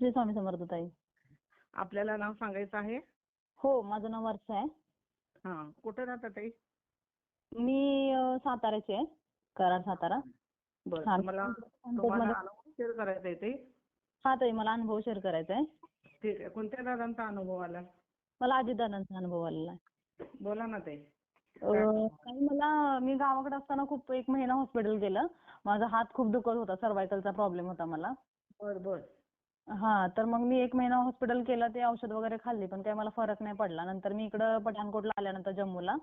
श्री स्वामी समर्थ ताई. आपल्याला नाव सांगायचं आहे? हो माझं नाव वर्षा आहे. हा कुठे राहतात ताई? मी अ, साताऱ्याची आहे कराड सातारा. बरं हा, मी तुम्हाला अनुभव शेअर करायचा आहे ते हा ताई मला अनुभव शेअर करायचा आहे. ठीक आहे कोणत्या दादांचा अनुभव आला? मला अजितदादांचा अनुभव आलेला आहे. बोला ना ताई. अ, ताई मला मी गावाकडे असताना खूप एक महिना हॉस्पिटल गेलं. माझा हात खूप दुखत होता सर्वायकलचा प्रॉब्लेम होता मला. बर बर. हा तर मग मी एक महिना हॉस्पिटल केलं ते औषध वगैरे खाल्ली पण काही मला फरक नाही पडला. नंतर मी इकडं पठाणकोटला आल्यानंतर जम्मूला.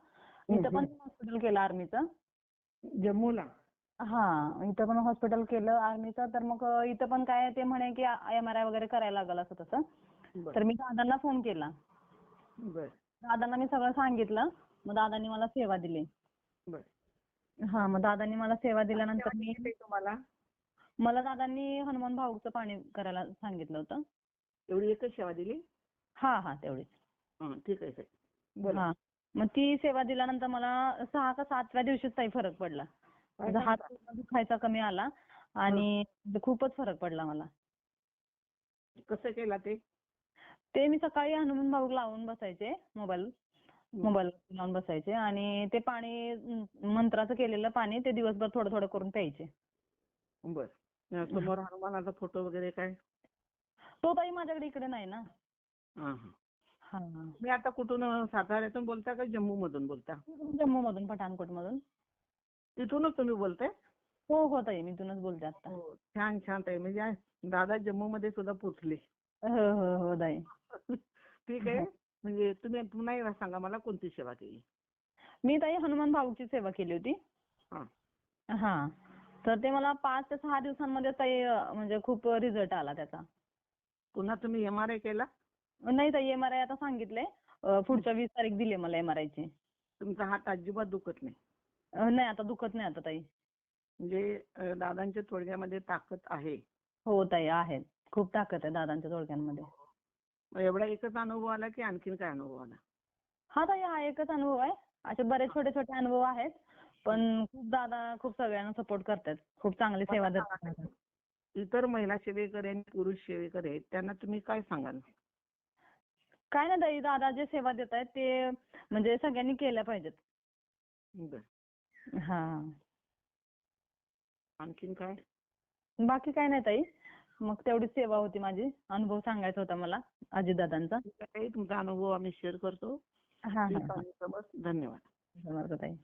इथं पण हॉस्पिटल केलं आर्मीचं जम्मूला? हा इथं पण हॉस्पिटल केलं आर्मीचं तर मग इथं पण काय ते म्हणे की एम आर आय वगैरे करायला लागलं असं तसं. तर मी दादांना फोन केला. दादांना मी सगळं सांगितलं. मग दादांनी मला सेवा दिली. हा मग दादांनी मला सेवा दिल्यानंतर मी तुम्हाला? मला दादांनी हनुमान भाऊचं पाणी करायला सांगितलं होतं. एवढी एकच सेवा दिली? हा हा तेवढीच. हा ठीक आहे बोला. हा मग ती सेवा दिल्यानंतर मला सहा का सातव्या दिवशीच काही फरक पडला. काय माझा हात सांगता? पूर्ण दुखायचा कमी आला आणि खूपच फरक पडला मला. कसं केला ते? ते मी सकाळी हनुमान भाऊ लावून बसायचे मोबाईल मोबाईल लावून बसायचे आणि ते पाणी मंत्राचं केलेलं पाणी ते दिवसभर थोडं थोडं करून प्यायचे. बर. समोर हनुमानाचा फोटो वगैरे काय? तो ताई माझ्याकडे इकडे नाही ना. हा मी आता कुठून साताऱ्यातून बोलता का जम्मू मधून बोलता? जम्मू मधून पठाणकोट मधून तिथूनच तुम्ही बोलताय? हो हो ताई मी इथूनच बोलते आता. हो छान छान ताई म्हणजे दादा जम्मू मध्ये सुद्धा पोचले. हो हो हो ताई. ठीक आहे म्हणजे तुम्ही पुन्हा एकदा सांगा मला कोणती सेवा केली? मी ताई हनुमान भाऊची सेवा केली होती. हा. तर ते मला पाच ते सहा दिवसांमध्ये ताई म्हणजे खूप रिझल्ट आला त्याचा. पुन्हा तुम्ही एम आर आय केला? नाही ताई एम आर आय आता सांगितलंय अं, पुढच्या वीस तारीख दिली मला एम आर आय ची. तुमचा हात अजिबात दुखत नाही? अं, नाही आता दुखत नाही आता ताई. म्हणजे अं, दादांच्या थोडक्यामध्ये ताकद आहे. हो ताई आहे. खूप ताकद आहे दादांच्या थोडक्यांमध्ये मग एवढा एकच अनुभव आला की आणखीन काय अनुभव आला? हा ताई हा एकच अनुभव आहे. असे बरेच छोटे छोटे अनुभव आहेत. पण खूप दादा खूप सगळ्यांना सपोर्ट करतात. खूप चांगली सेवा देतात इतर महिला सेवेकर आणि पुरुष सेवेकर आहेत त्यांना तुम्ही काय सांगाल? काय नाही ताई दादा जे सेवा देत आहेत ते म्हणजे सगळ्यांनी केल्या पाहिजेत. बरं. हा. आणखीन काय? बाकी काय नाही ताई. मग तेवढीच सेवा होती माझी. अनुभव सांगायचा होता मला अजितदादांचा ठीक आहे तुमचा अनुभव आम्ही शेअर करतो. हा हा धन्यवाद. समर्थ ताई.